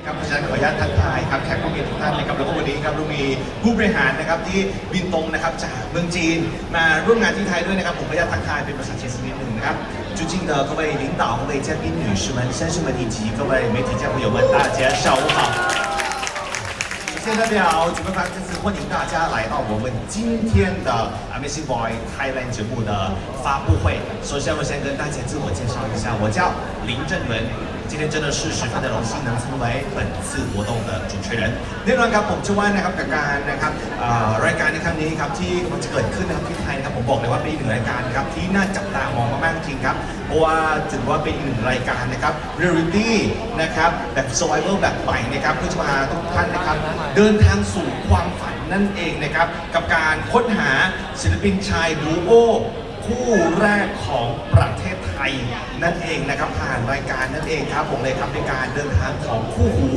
ครับเพราะฉะนั้นขออนุญาตทักทายครับแขกผู้มีเกียรติทุกท่านนะครับแล้วก็วันนี้ครับเรามีผู้บริหารนะครับที่บินตรงนะครับจากเมืองจีนมาร่วมงานที่ไทยด้วยนะครับผมขออนุญาตทักทายเป็นภาษาจีนสักนิดหนึ่งนะครับ尊敬的各位领导、各位嘉宾、女士们、先生们以及各位媒体家朋友们，大家下午好。现在代表主办方这次欢迎大家来到我们今天的 Amazing Boy Thailand 节目的发布会。首先，我先跟大家自我介绍一下，我叫林正文。 今天真的是十分的荣幸能成为本次活动的主持人แน่นอนครับผมเชื่อว่านะครับกับการนะครับเอ่อรายการในครั้งนี้ครับที่มันจะเกิดขึ้นนะครับที่ไทยนะครับผมบอกเลยว่าเป็นอีกหนึ่งรายการครับที่น่าจับตามองมากๆจริงครับเพราะว่าถือว่าเป็นอีกหนึ่งรายการนะครับเรียลลิตี้นะครับแบบ survival แบบใหม่นะครับเพื่อจะพาทุกท่านนะครับ เดินทางสู่ความฝันนั่นเองนะครับกับการค้นหาศิลปินชายดูโอ คู่แรกของประเทศไท ยนั่นเองนะครับผ่านรายการนั่นเองครับผมเลยครับเป็นการเดินทางของคู่หู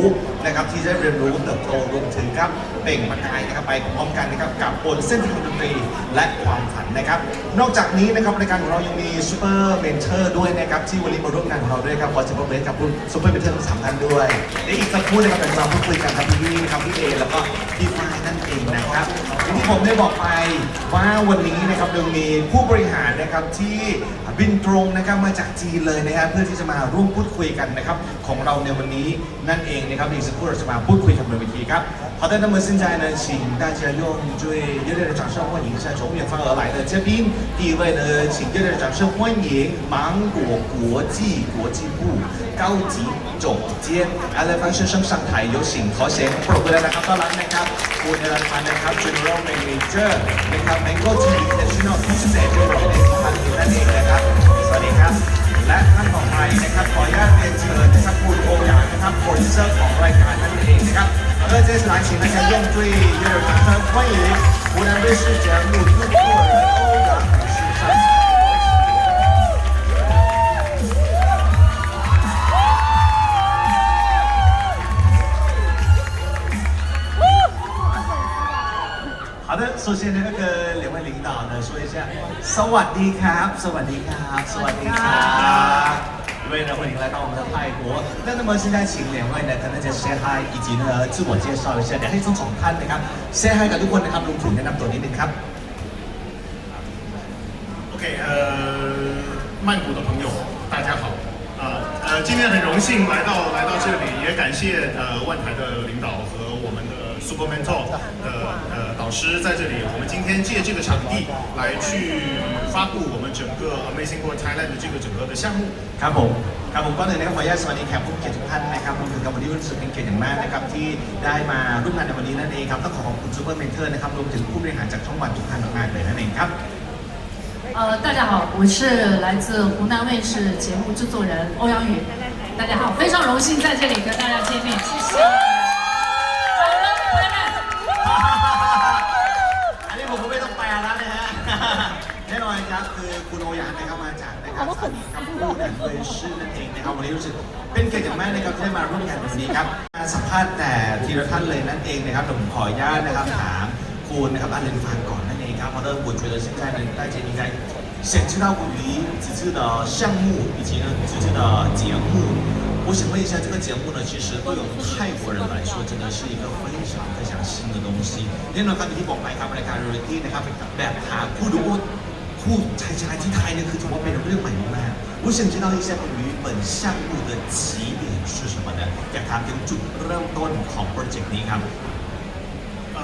นะครับที่ได้เรียนรู้เติบโตรวมถึงครับเปล่งประกายนะครับไปพร้อมกันนะครับกับบนเส้นทางดนตรีและความฝันนะครับ นอกจากนี้นะครับรายการของเรายังมีซูเปอร์เมนเทอร์ด้วยนะครับที่วันนี้มาร่วมงานของเราด้วยครับขอเชิญพบกับคุณซูเปอร์เมนเทอร์ทั้งสามท่านด้วยและอีกสักครู่นะครับเราจะมาพูดคุยกันครับพี่นี่นะครับพี่เอแล้วก็พี่ฝ้ายนั่นเอง ครับอย่างที่ผมได้บอกไปว่าวันนี้นะครับเรามีผู้บริหารนะครับที่บินตรงนะครับมาจากจีนเลยนะครับเพื่อที่จะมาร่วมพูดคุยกันนะครับของเราในวันนี้นั่นเองนะครับอีกสักครู่เราจะมาพูดคุยกันบนเวทีครับ好的，那么现在呢，请大家用最热烈的掌声欢迎一下从远方而来的嘉宾。第一位呢，请热烈的掌声欢迎芒果国际国际部 เก้าจีจงเจียนอะไรฟังชื่อช่างสังไทยยกสิ่งขอเสียงปรบมือนะครับต้อนรับนะครับคุณนรันพันนะครับ General Manager นะครับ Mango Tea International ที่สิบนเอกพันธ์นั่นเองนะครับ สวัสดีครับ และท่านต่อไปนะครับ ขออนุญาตเรียนเชิญนะครับคุณโอยานะครับโปรดิวเซอร์ของรายการนั่นเองนะครับเออเจสลายสินนะครับย่อมด้วยเยอรมันเพิ่มไว้คุณอันด้วยชื่อแจ๋วหนุ่มทุกนโอย 首先呢，跟两位领导呢说一下，สวัสดีครับ สวัสดีครับ สวัสดีครับ因为呢，欢迎来到我们的泰国。那那么现在请两位呢，跟大家 say hi，以及呢自我介绍一下。两位ทั้งสองท่านนะครับ say hi กับทุกคนนะครับลุงถุงแนะนำตัวนิดนึงครับ OK，呃，曼谷的朋友，大家好。啊、呃，呃，今天很荣幸来到来到这里，也感谢呃万台的领导和我们的 Super Mentor 的呃导师在这里。我们今天借这个场地来去发布我们整个 Amazing Boy Thailand 的这个整个的项目。 ครับผมครับผมก็เลยนะครับขออนุญาตสวัสดีแขกผู้มีเกียรติทุกท่านนะครับรวมถึงกับวันนี้รู้สึกเป็นเกียรติอย่างมากนะครับที่ได้มาร่วมงานในวันนี้นั่นเองครับต้องขอขอบคุณซูเปอร์เมนเทอร์นะครับรวมถึงผู้บริหารจากช่องวันทุกท่านมากๆเลยนั่นเองครับ 呃，大家好，我是来自湖南卫视节目制作人欧阳宇。大家好，非常荣幸在这里跟大家见面， มาจากนะครับสถานีคำพูดแห่งเวชื่อนั่นเองนะครับวันนี้รู้สึกเป็นเกียรติอย่างมากนะครับที่ได้มาร่วมงานในวันนี้ครับมาสัมภาษณ์แต่ทีละท่านเลยนั่นเองนะครับผมขออนุญาตนะครับถามคุณนะครับอันเลนฟานก่อนนั่นเองครับเพราะว่า我觉得现在呢大家应该想知道关于此次的项目以及呢此次的节目我想问一下，这个节目呢，其实对我们泰国人来说，真的是一个非常非常新的东西。แน่นอนครับอย่างที่บอกไปครับรายการ r ร a l i t y นะครับแบบหาคู่ดู คู่ชายชายที่ไทยเนี่ยคือถือว่าเป็นเรื่องใหม่มากๆ我想知道一下关于本项目的起点是什么呢อยากถามถึงจุดเริ่มต้นของโปรเจกต์นี้ครับ 呃，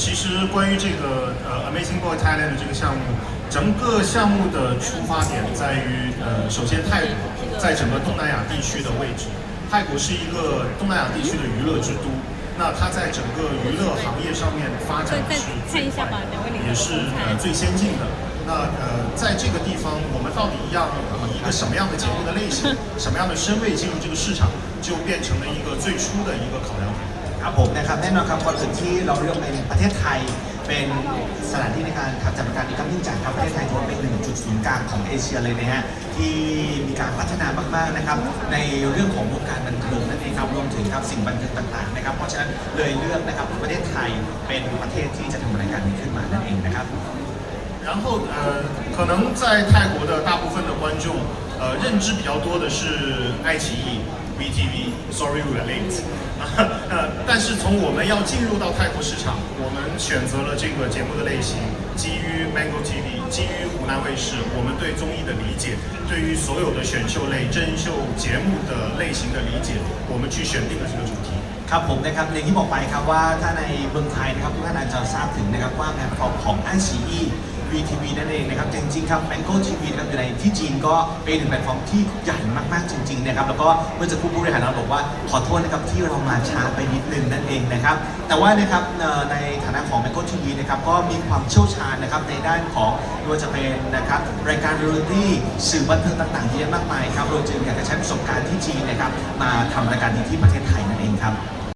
其实关于这个呃 Amazing Boy Thailand 的这个项目，整个项目的出发点在于呃，首先泰国在整个东南亚地区的位置，泰国是一个东南亚地区的娱乐之都，那它在整个娱乐行业上面发展是最快的，也是呃最先进的。 那呃，在这个地方，我们到底要以一个什么样的节目的类型、什么样的身位进入这个市场，就变成了一个最初的一个考量点。 ครับผมนะครับแน่นอนครับก่อนอื่นที่เราเลือกเป็นประเทศไทย เป็นสถานที่ในการทำจัดการอีกครั้งหนึงจากครับประเทศไทยถือว่าเป็นหนึ่งจุดศูนย์กลางของเอเชียเลยนะฮะที่มีการพัฒนามากๆนะครับในเรื่องของวงการบันเทิงนั่นเองครับรวมถึงครับสิ่งบันเทิงต่างๆนะครับเพราะฉะนั้นเลยเลือกนะครับประเทศไทยเป็นประเทศที่จะทำรายการนี้ขึ้นมานั่นเองนะครับ 然后呃，可能在泰国的大部分的观众，呃，认知比较多的是爱奇艺， VTV，Sorry we're late。呃，但是从我们要进入到泰国市场，我们选择了这个节目的类型，基于 Mango TV，基于湖南卫视，我们对综艺的理解，对于所有的选秀类、真秀节目的类型的理解，我们去选定了这个主题。 ครับผมนะครับอย่างที่บอกไปครับว่าถ้าในเมืองไทยนะครับทุกท่านอาจจะทราบถึงนะครับว่าแพลตฟอร์มของ i อ e VTV นั่นเองนะครับจริงๆครับ Mango TV นะครับอยู่ในที่จีนก็เป็นหนึ่งแพลตฟอร์มที่ใหญ่มากๆจริงๆนะครับแล้วก็เมื่อจะพูดผู้บริหารเราบอกว่าขอโทษนะครับที่เรามาช้าไปนิดนึงนั่นเองนะครับแต่ว่านะครับในฐานะของ Mango TV นะครับก็มีความเชี่ยวชาญนะครับในด้านของไม่ว่าจะเป็นนะครับรายการเรียลิตี้สื่อบันเทิงต่างๆเยอะมากมายครับเราจึงอยากจะใช้ประสบการณ์ที่จีนนะครับมาทำรายการนี้ที่ประเทศไทยนั่นเองครับ